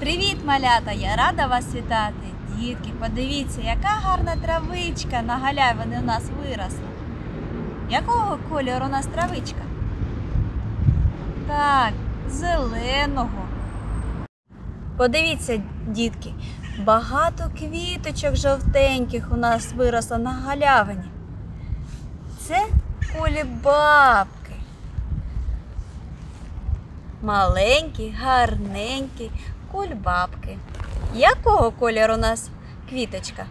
Привіт, малята! Я рада вас вітати. Дітки, подивіться, яка гарна травичка на галявини у нас виросла. Якого кольору у нас травичка? Так, зеленого. Подивіться, дітки, багато квіточок жовтеньких у нас виросло на галявині. Це кулібабки. Маленькі, гарненькі кульбабки. Якого кольору у нас квіточка?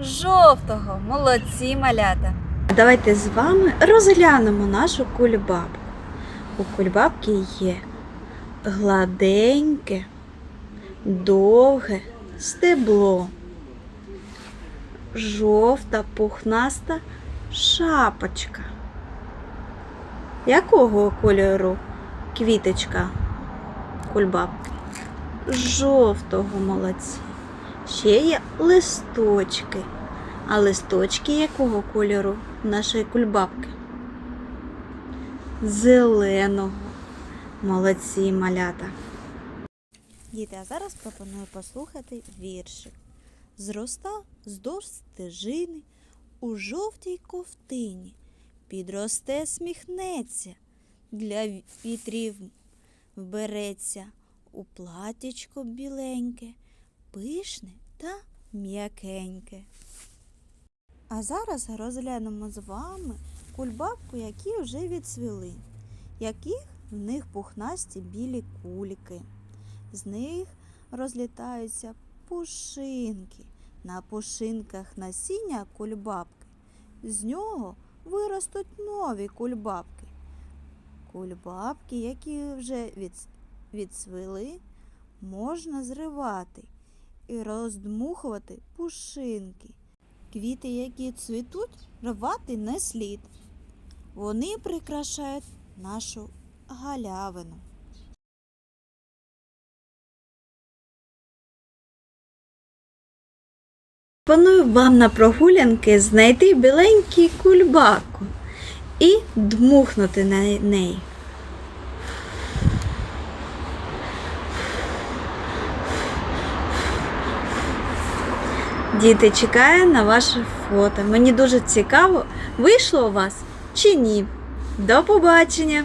Жовтого, молодці малята. Давайте з вами розглянемо нашу кульбабку. У кульбабки є гладеньке, довге стебло, жовта пухнаста шапочка. Якого кольору квіточка кульбабки? Жовтого молодці. Ще є листочки. А листочки якого кольору нашої кульбабки? Зеленого. Молодці малята. Діти, а зараз пропоную послухати віршик. Зроста здовж стежини у жовтій ковтині. Підросте, сміхнеться, для вітрів вбереться у платячко біленьке, пишне та м'якеньке. А зараз розглянемо з вами кульбабку, які вже відцвіли, яких в них пухнасті білі кульки. З них розлітаються пушинки. На пушинках насіння кульбабки. З нього виростуть нові кульбабки. Кульбабки, які вже від- відцвіли, можна зривати і роздмухувати пушинки. Квіти, які цвітуть, рвати не слід. Вони прикрашають нашу галявину. Пропоную вам на прогулянки знайти біленький кульбаку і дмухнути на неї. Діти, чекаю на ваше фото. Мені дуже цікаво, вийшло у вас чи ні. До побачення!